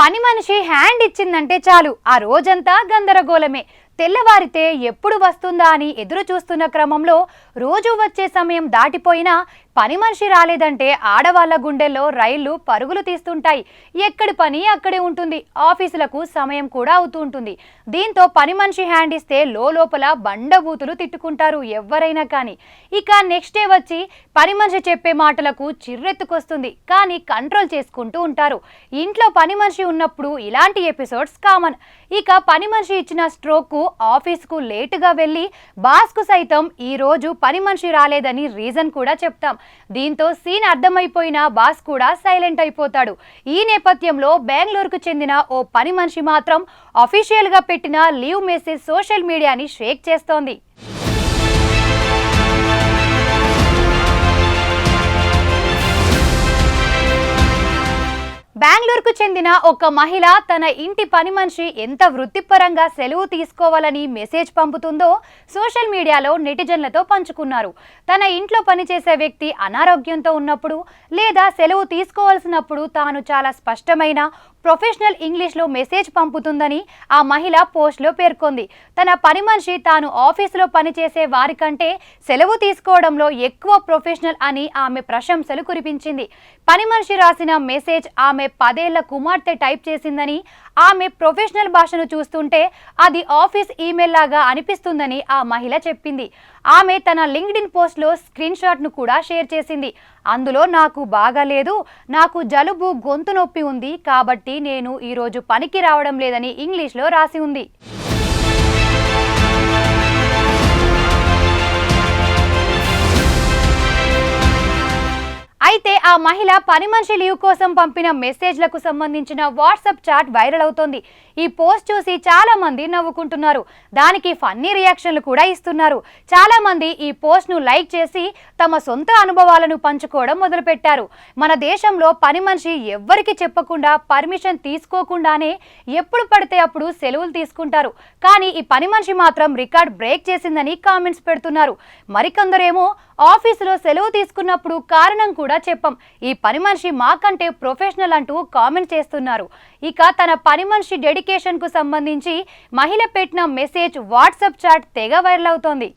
పని మనిషి హ్యాండ్ ఇచ్చిందంటే చాలు. ఆ రోజంతా గందరగోళమే. తెల్లవారితే ఎప్పుడు వస్తుందా అని ఎదురు చూస్తున్న క్రమంలో రోజు వచ్చే సమయం దాటిపోయినా పని మనిషి రాలేదంటే ఆడవాళ్ళ గుండెల్లో రైళ్ళు పరుగులు తీస్తుంటాయి. ఎక్కడి పని అక్కడే ఉంటుంది. ఆఫీసులకు సమయం కూడా అవుతూ ఉంటుంది. దీంతో పని మనిషి హ్యాండ్ ఇస్తే లోపల బండబూతులు తిట్టుకుంటారు ఎవరైనా కానీ. ఇక నెక్స్ట్ డే వచ్చి పని మనిషి చెప్పే మాటలకు చిర్రెత్తుకొస్తుంది. కానీ కంట్రోల్ చేసుకుంటూ ఉంటారు. ఇంట్లో పని మనిషి ఉన్నప్పుడు ఇలాంటి ఎపిసోడ్స్ కామన్. ఇక పని మనిషి ఇచ్చిన స్ట్రోక్కు ఆఫీస్కు లేటుగా వెళ్ళి బాస్కు సైతం ఈ రోజు పని మనిషి రాలేదని రీజన్ కూడా చెప్తాం. దీంతో సీన్ అర్థమైపోయిన బాస్ కూడా సైలెంట్ అయిపోతాడు. ఈ నేపథ్యంలో బెంగళూరుకు చెందిన ఓ పని మనిషి మాత్రం అఫీషియల్గా పెట్టిన లీవ్ మెసేజ్ సోషల్ మీడియాని షేక్ చేస్తోంది. బెంగళూరుకు చెందిన ఒక మహిళ తన ఇంటి పని మనిషి ఎంత వృత్తిపరంగా సెలవు తీసుకోవాలని మెసేజ్ పంపుతుందో సోషల్ మీడియాలో నెటిజన్లతో పంచుకున్నారు. తన ఇంట్లో పనిచేసే వ్యక్తి అనారోగ్యంతో ఉన్నప్పుడు లేదా సెలవు తీసుకోవాల్సినప్పుడు తాను చాలా స్పష్టమైన ప్రొఫెషనల్ ఇంగ్లీష్లో మెసేజ్ పంపుతుందని ఆ మహిళ పోస్ట్లో పేర్కొంది. తన పని మనిషి తాను ఆఫీసులో పనిచేసే వారికంటే సెలవు తీసుకోవడంలో ఎక్కువ ప్రొఫెషనల్ అని ఆమె ప్రశంసలు కురిపించింది. పని మనిషి రాసిన మెసేజ్ ఆమె పదేళ్ళ కుమార్తె టైప్ చేసిందని ఆమె ప్రొఫెషనల్ భాషను చూస్తుంటే అది ఆఫీస్ ఈమెయిల్ లాగా అనిపిస్తుందని ఆ మహిళ చెప్పింది. ఆమె తన లింక్డ్ఇన్ పోస్ట్లో స్క్రీన్ షాట్ను కూడా షేర్ చేసింది. అందులో నాకు బాగాలేదు నాకు జలుబు గొంతు నొప్పి ఉంది కాబట్టి నేను ఈరోజు పనికి రావడం లేదని ఇంగ్లీష్లో రాసి ఉంది. అయితే ఆ మహిళ పని మనిషి లీవ్ కోసం పంపిన మెసేజ్లకు సంబంధించిన వాట్సాప్ చాట్ వైరల్ అవుతోంది. ఈ పోస్ట్ చూసి చాలా మంది నవ్వుకుంటున్నారు. దానికి ఫన్నీ రియాక్షన్లు కూడా ఇస్తున్నారు. చాలా మంది ఈ పోస్ట్ను లైక్ చేసి తమ సొంత అనుభవాలను పంచుకోవడం మొదలుపెట్టారు. మన దేశంలో పని మనిషి ఎవ్వరికి చెప్పకుండా పర్మిషన్ తీసుకోకుండానే ఎప్పుడు పడితే అప్పుడు సెలవులు తీసుకుంటారు. కానీ ఈ పని మనిషి మాత్రం రికార్డ్ బ్రేక్ చేసిందని కామెంట్స్ పెడుతున్నారు. మరికొందరేమో ఆఫీసులో సెలవు తీసుకున్నప్పుడు కారణం కూడా చెప్పం. ఈ పని మనిషి మాకంటే ప్రొఫెషనల్ అంటూ కామెంట్ చేస్తున్నారు. ఇక తన పని మనిషి డెడికేషన్కు సంబంధించి మహిళ పెట్టిన మెసేజ్ వాట్సాప్ చాట్ తెగ వైరల్ అవుతోంది.